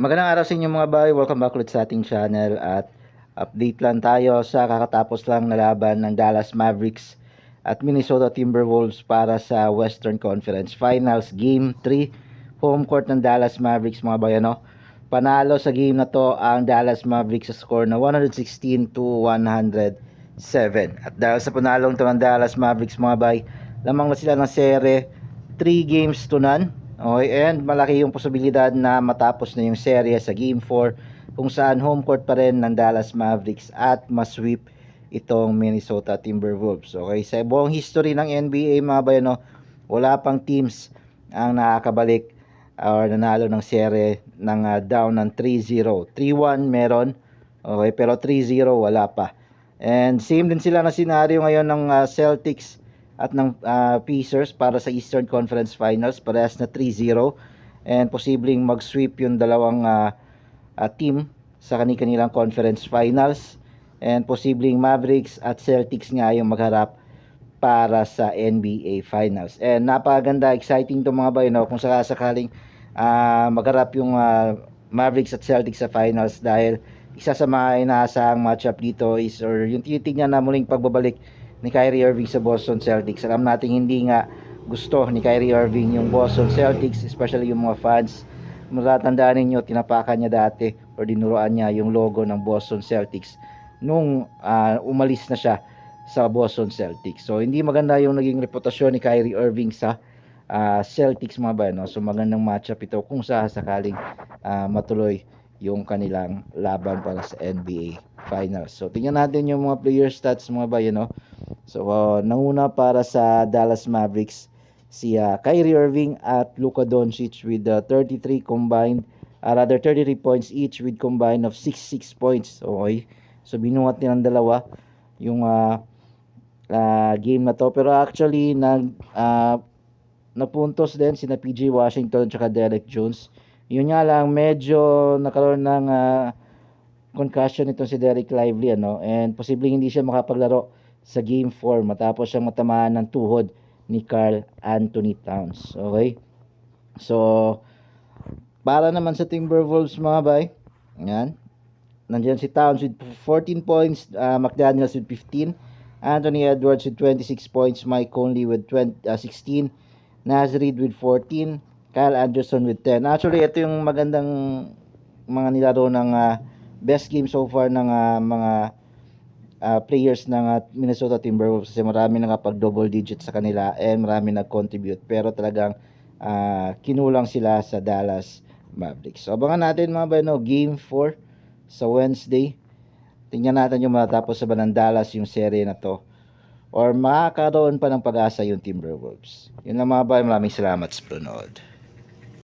Magandang araw sa inyo mga bay. Welcome back ulit sa ating channel at update lang tayo sa kakatapos lang na laban ng Dallas Mavericks at Minnesota Timberwolves para sa Western Conference Finals Game 3 home court ng Dallas Mavericks mga bay ano. Panalo sa game na to ang Dallas Mavericks sa score na 116 to 107. At dahil sa panalong to ng Dallas Mavericks mga bay, lamang na sila ng sere 3 games to none Okay, and malaki yung posibilidad na matapos na yung serye sa Game 4 kung saan home court pa rin ng Dallas Mavericks at masweep itong Minnesota Timberwolves. Okay, sa buong history ng NBA mga bayano, wala pang teams ang nakakabalik or nanalo ng serye ng uh, down ng 3-0. 3-1 meron, okay, pero 3-0 wala pa. And same din sila na senaryo ngayon ng uh, Celtics at ng uh, Pacers para sa Eastern Conference Finals parehas na 3-0 and posibleng mag-sweep yung dalawang uh, uh, team sa kanilang conference finals and posibleng Mavericks at Celtics nga yung magharap para sa NBA Finals. And napakaganda, exciting to mga bayo no? kung sakasakaling uh, magharap yung uh, Mavericks at Celtics sa finals dahil isa sa mga inaasahang matchup dito is or yung tinitignan na muling pagbabalik ni Kyrie Irving sa Boston Celtics. Alam natin hindi nga gusto ni Kyrie Irving yung Boston Celtics, especially yung mga fans. Matatandaan ninyo, tinapakan niya dati or dinuruan niya yung logo ng Boston Celtics nung uh, umalis na siya sa Boston Celtics. So hindi maganda yung naging reputasyon ni Kyrie Irving sa uh, Celtics mga ba no? So magandang matchup ito kung sa sakaling uh, matuloy yung kanilang laban para sa NBA Finals. So tingnan natin yung mga player stats mga ba you know. So uh, nanguna para sa Dallas Mavericks si uh, Kyrie Irving at Luka Doncic with uh, 33 combined uh, rather 33 points each with combined of 66 points. Okay. So binuhat nilang dalawa yung uh, uh, game na to pero actually nag uh, napuntos din sina PJ Washington at Derek Jones yun nga lang, medyo nakaroon ng uh, concussion itong si Derek Lively ano and posibleng hindi siya makapaglaro sa game 4 matapos siyang matamaan ng tuhod ni Carl Anthony Towns. Okay? So para naman sa Timberwolves mga bay, yan. Nandiyan si Towns with 14 points, uh, McDaniels with 15, Anthony Edwards with 26 points, Mike Conley with 20, uh, 16, Nazrid with 14, Kyle Anderson with 10. Actually, ito yung magandang mga nilaro ng uh, best game so far ng uh, mga uh, players ng uh, Minnesota Timberwolves kasi marami nakapag double digit sa kanila and marami nag-contribute pero talagang uh, kinulang sila sa Dallas Mavericks. So abangan natin mga bano, game 4 sa Wednesday. Tingnan natin yung matapos sa banang Dallas yung serie na to or makakaroon pa ng pag-asa yung Timberwolves. Yun lang mga bay, maraming salamat sa panonood.